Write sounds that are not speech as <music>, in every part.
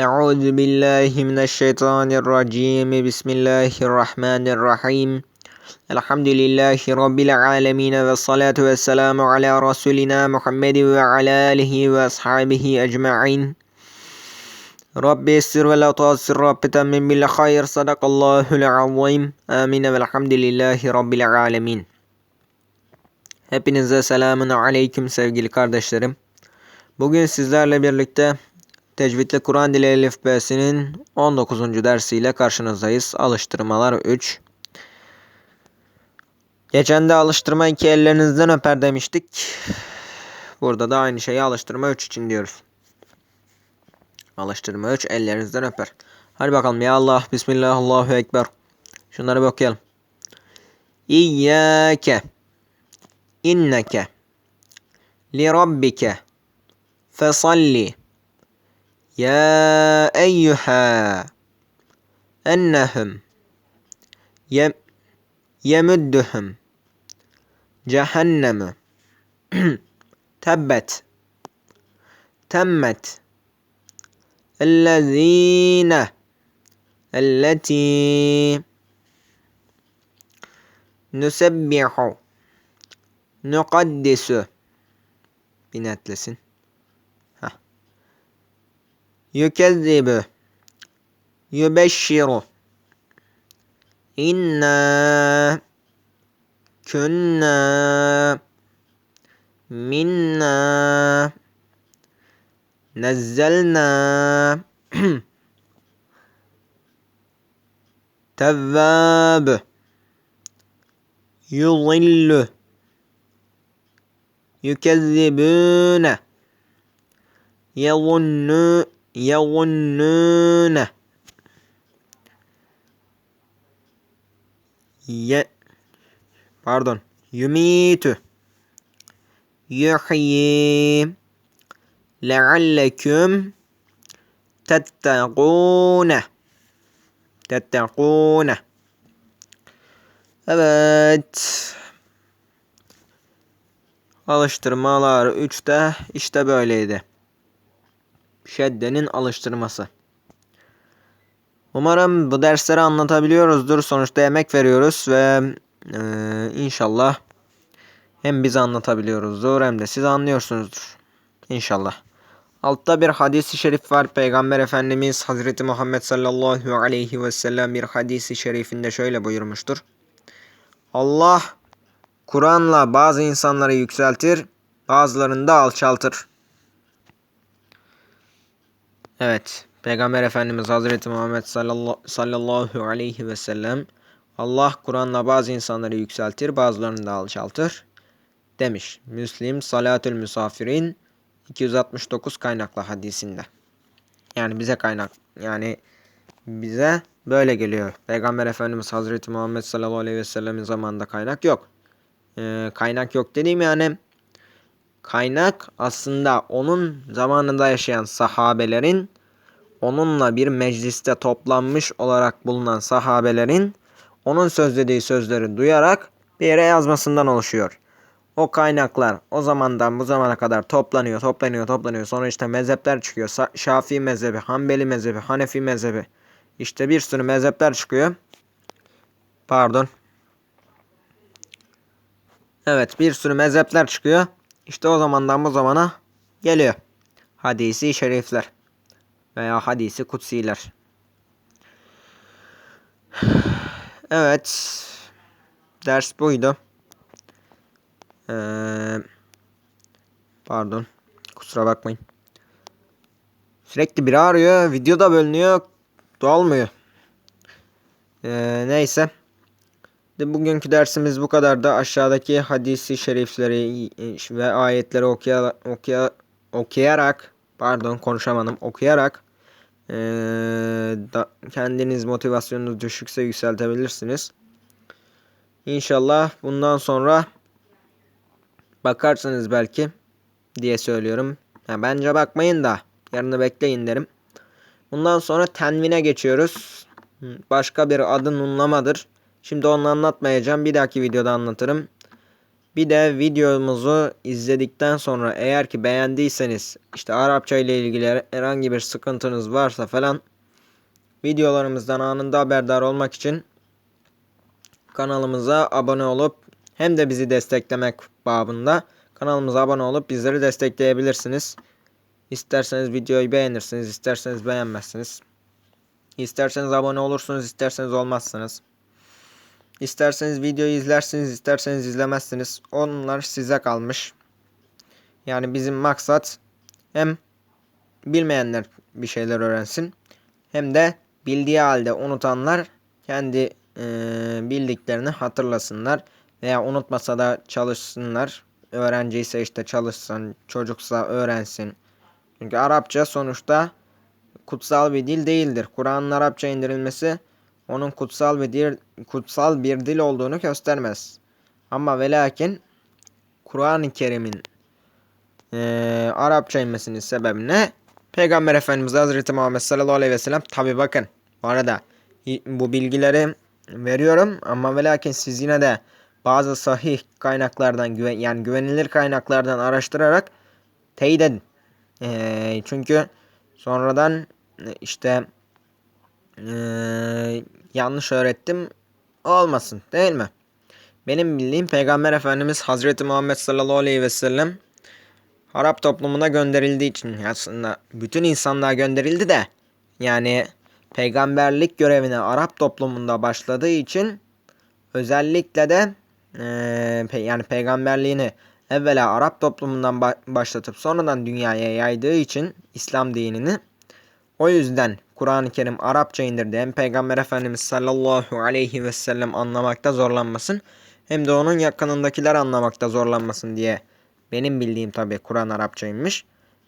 أعوذ بالله من الشيطان الرجيم بسم الله الرحمن الرحيم الحمد لله رب العالمين والصلاة والسلام على رسولنا محمد وعلى آله وأصحابه أجمعين رب يسر ولا تعسر رب تمم بالخير صدق الله العظيم آمين والحمد لله رب العالمين Hepinize selamun aleyküm sevgili kardeşlerim. Bugün sizlerle birlikte Tecvidli Kur'an Dili Elifbesi'nin 19. dersiyle karşınızdayız. Alıştırmalar 3. Geçen de alıştırma 2 ellerinizden öper demiştik. Burada da aynı şeyi alıştırma 3 için diyoruz. Alıştırma 3 ellerinizden öper. Hadi bakalım ya Allah Bismillah Allahu Ekber. Şunları bir okuyalım. İyyâke inneke li rabbike fesalli يا أيها أنهم يمدهم جهنم <clears throat> تبت تمت الذين التي نسبح نقدس. بنات لسن يكذب. يبشر. إنا كنا منا نزلنا <clears throat> كذاب يضل. يكذبون. يظنون yظunnune ye pardon yumitu yuhyi lealleküm tettegûne tettegûne Evet. Alıştırmalar 3'te işte böyleydi. Şeddenin alıştırması. Umarım bu dersleri anlatabiliyoruzdur. Sonuçta emek veriyoruz ve e, inşallah hem biz anlatabiliyoruzdur hem de siz anlıyorsunuzdur. İnşallah. Altta bir hadisi şerif var. Peygamber Efendimiz Hazreti Muhammed sallallahu aleyhi ve sellem bir hadisi şerifinde şöyle buyurmuştur. Allah Kur'an'la bazı insanları yükseltir, bazılarını da alçaltır. Evet, Peygamber Efendimiz Hazreti Muhammed sallallahu aleyhi ve sellem Allah Kur'an'la bazı insanları yükseltir, bazılarını da alçaltır demiş. Müslim Salatül Müsafirin 269 kaynaklı hadisinde. Yani bize kaynak yani bize böyle geliyor. Peygamber Efendimiz Hazreti Muhammed sallallahu aleyhi ve sellemin zamanında kaynak yok. Ee, kaynak yok dediğim yani kaynak aslında onun zamanında yaşayan sahabelerin onunla bir mecliste toplanmış olarak bulunan sahabelerin onun söz dediği sözleri duyarak bir yere yazmasından oluşuyor. O kaynaklar o zamandan bu zamana kadar toplanıyor, toplanıyor, toplanıyor. Sonra işte mezhepler çıkıyor. Şafii mezhebi, Hanbeli mezhebi, Hanefi mezhebi. İşte bir sürü mezhepler çıkıyor. Pardon. Evet bir sürü mezhepler çıkıyor. İşte o zamandan bu zamana geliyor. Hadisi şerifler. Veya hadisi kutsiler. Evet. Ders buydu. Ee, pardon. Kusura bakmayın. Sürekli biri arıyor. Video da bölünüyor. Dolmuyor. Ee, neyse. Bugünkü dersimiz bu kadar da aşağıdaki hadisi şerifleri ve ayetleri okuya, okuya, okuyarak pardon konuşamadım okuyarak ee, da, kendiniz motivasyonunuz düşükse yükseltebilirsiniz. İnşallah bundan sonra bakarsınız belki diye söylüyorum. Ya bence bakmayın da yarını bekleyin derim. Bundan sonra tenvine geçiyoruz. Başka bir adı nunlamadır. Şimdi onu anlatmayacağım. Bir dahaki videoda anlatırım. Bir de videomuzu izledikten sonra eğer ki beğendiyseniz işte Arapça ile ilgili herhangi bir sıkıntınız varsa falan videolarımızdan anında haberdar olmak için kanalımıza abone olup hem de bizi desteklemek babında kanalımıza abone olup bizleri destekleyebilirsiniz. İsterseniz videoyu beğenirsiniz, isterseniz beğenmezsiniz. İsterseniz abone olursunuz, isterseniz olmazsınız. İsterseniz videoyu izlersiniz, isterseniz izlemezsiniz. Onlar size kalmış. Yani bizim maksat hem bilmeyenler bir şeyler öğrensin hem de bildiği halde unutanlar kendi e, bildiklerini hatırlasınlar veya unutmasa da çalışsınlar. Öğrenci ise işte çalışsın, çocuksa öğrensin. Çünkü Arapça sonuçta kutsal bir dil değildir. Kur'an'ın Arapça indirilmesi onun kutsal bir dil, kutsal bir dil olduğunu göstermez. Ama ve lakin Kur'an-ı Kerim'in e, Arapça inmesinin sebebi ne? Peygamber Efendimiz Hazreti Muhammed sallallahu aleyhi ve sellem tabi bakın bu arada bu bilgileri veriyorum ama ve lakin siz yine de bazı sahih kaynaklardan güven, yani güvenilir kaynaklardan araştırarak teyit edin. E, çünkü sonradan işte e, yanlış öğrettim olmasın değil mi? Benim bildiğim Peygamber Efendimiz Hazreti Muhammed sallallahu aleyhi ve sellem Arap toplumuna gönderildiği için aslında bütün insanlığa gönderildi de yani peygamberlik görevine Arap toplumunda başladığı için özellikle de e, yani peygamberliğini evvela Arap toplumundan başlatıp sonradan dünyaya yaydığı için İslam dinini o yüzden Kur'an-ı Kerim Arapça indirdi. Hem Peygamber Efendimiz sallallahu aleyhi ve sellem anlamakta zorlanmasın hem de onun yakınındakiler anlamakta zorlanmasın diye benim bildiğim tabi Kur'an Arapçaymış.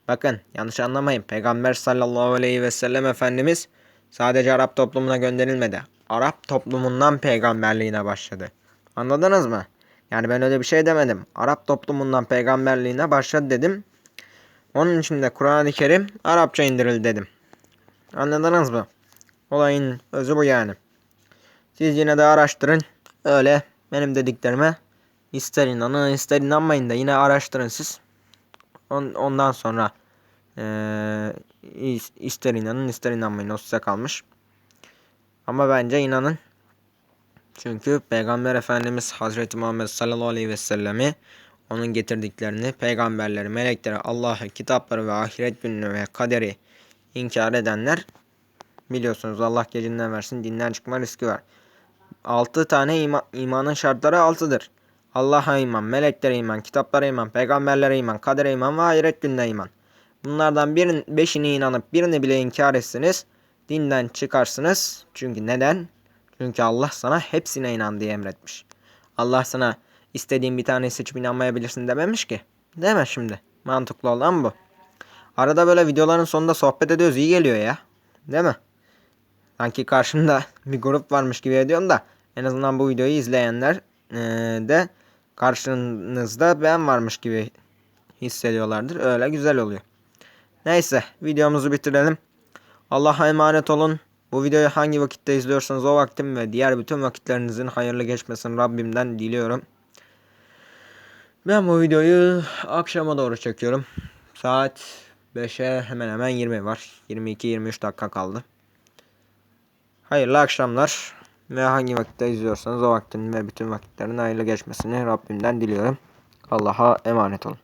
Bakın yanlış anlamayın. Peygamber sallallahu aleyhi ve sellem Efendimiz sadece Arap toplumuna gönderilmedi. Arap toplumundan peygamberliğine başladı. Anladınız mı? Yani ben öyle bir şey demedim. Arap toplumundan peygamberliğine başladı dedim. Onun için de Kur'an-ı Kerim Arapça indirildi dedim. Anladınız mı? Olayın özü bu yani. Siz yine de araştırın. Öyle benim dediklerime ister inanın ister inanmayın da yine araştırın siz. Ondan sonra ee, ister inanın ister inanmayın o size kalmış. Ama bence inanın. Çünkü Peygamber Efendimiz Hazreti Muhammed sallallahu aleyhi ve sellemi onun getirdiklerini, peygamberleri, melekleri, Allah'ı, kitapları ve ahiret gününü ve kaderi inkar edenler biliyorsunuz Allah gecinden versin dinden çıkma riski var. 6 tane ima, imanın şartları 6'dır. Allah'a iman, meleklere iman, kitaplara iman, peygamberlere iman, kadere iman ve ahiret gününe iman. Bunlardan birin, beşini inanıp birini bile inkar etsiniz, dinden çıkarsınız. Çünkü neden? Çünkü Allah sana hepsine inan diye emretmiş. Allah sana istediğin bir tane seçip inanmayabilirsin dememiş ki. Deme şimdi. Mantıklı olan bu. Arada böyle videoların sonunda sohbet ediyoruz iyi geliyor ya. Değil mi? Sanki karşımda <laughs> bir grup varmış gibi ediyorum da en azından bu videoyu izleyenler e, de karşınızda ben varmış gibi hissediyorlardır. Öyle güzel oluyor. Neyse videomuzu bitirelim. Allah'a emanet olun. Bu videoyu hangi vakitte izliyorsanız o vaktim ve diğer bütün vakitlerinizin hayırlı geçmesini Rabbimden diliyorum. Ben bu videoyu akşama doğru çekiyorum. Saat 5'e hemen hemen 20 var. 22-23 dakika kaldı. Hayırlı akşamlar. Ve hangi vakitte izliyorsanız o vaktin ve bütün vakitlerin hayırlı geçmesini Rabbimden diliyorum. Allah'a emanet olun.